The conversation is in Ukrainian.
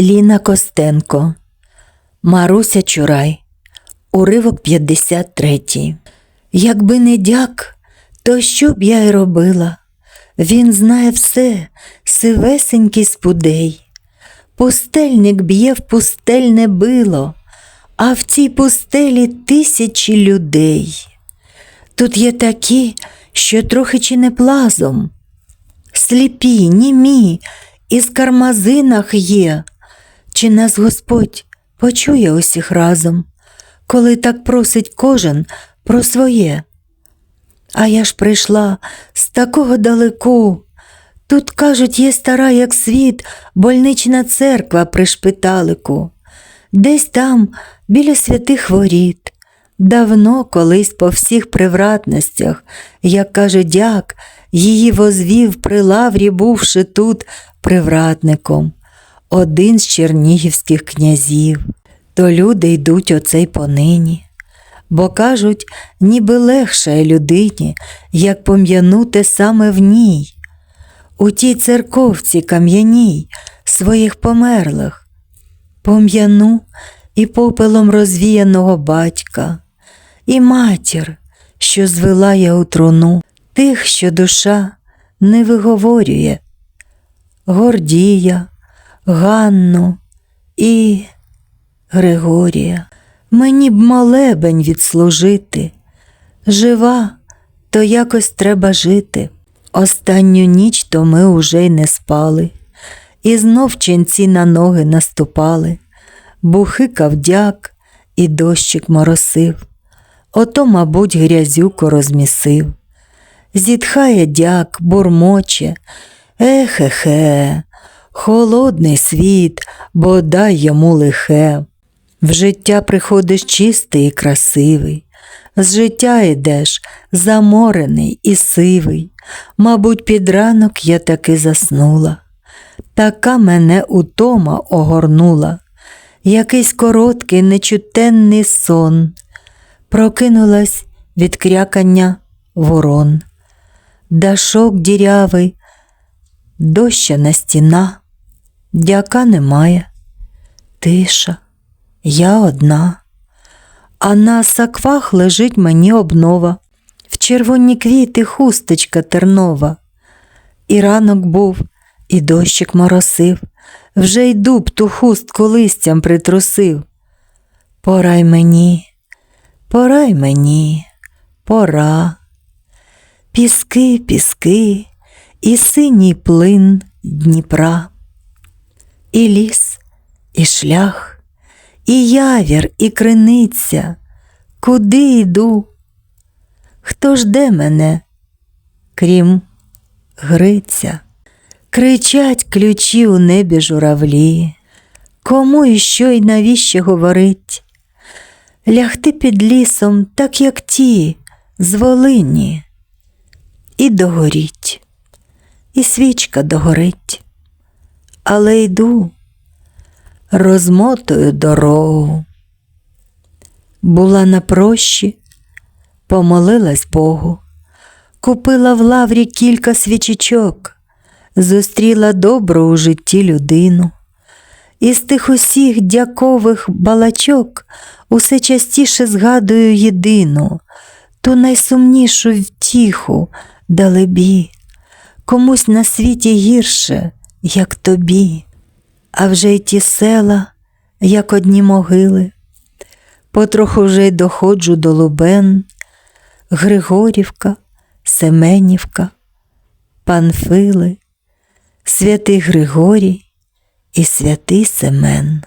Ліна Костенко, Маруся Чурай, уривок 53. Якби не дяк, то що б я й робила? Він знає все, сивесенький спудей. Пустельник б'є в пустельне било, а в цій пустелі тисячі людей. Тут є такі, що трохи чи не плазом, сліпі, німі, із кармазинах є. Чи нас Господь почує усіх разом, коли так просить кожен про своє? А я ж прийшла з такого далеку. Тут, кажуть, є стара, як світ, больнична церква при шпиталику. Десь там, біля святих воріт, давно колись по всіх привратностях, як каже дяк, її возвів при лаврі, бувши тут привратником, один з чернігівських князів. То люди йдуть оцей понині. Бо кажуть, ніби легше людині, як пом'янути саме в ній, у тій церковці кам'яній своїх померлих, пом'яну і попелом розвіяного батька, і матір, що звела я у труну, тих, що душа не виговорює, Гордія, Ганну і Григорія. Мені б молебень відслужити. Жива, то якось треба жити. Останню ніч то ми уже й не спали, і знов ченці на ноги наступали, бухикав дяк, і дощик моросив, ото, мабуть, грязюку розмісив. Зітхає дяк, бурмоче, ехе-хе, холодний світ, бодай йому лихе. В життя приходиш чистий і красивий, з життя йдеш заморений і сивий. Мабуть, під ранок я таки заснула. Така мене утома огорнула, якийсь короткий, нечутенний сон. Прокинулась від крякання ворон. Дашок дірявий, дощана стіна, дяка немає, тиша. Я одна, а на саквах лежить мені обнова, в червоні квіти хусточка тернова. І ранок був, і дощик моросив, вже й дуб ту хустку листям притрусив. Порай мені, порай мені, пора. Піски, піски, і синій плин Дніпра, і ліс, і шлях і явір, і криниця, куди йду? Хто жде мене, крім Гриця? Кричать ключі у небі журавлі, кому і що й навіщо говорить? Лягти під лісом, так як ті, з Волині, і догоріть, і свічка догорить, але йду розмотую дорогу. Була на прощі, помолилась Богу, купила в лаврі кілька свічечок, зустріла добру у житті людину. Із тих усіх дякових балачок усе частіше згадую єдину, ту найсумнішу втіху далебі, комусь на світі гірше, як тобі а вже й ті села, як одні могили. Потроху вже й доходжу до Лубен, Григорівка, Семенівка, Панфили, святий Григорій і святий Семен.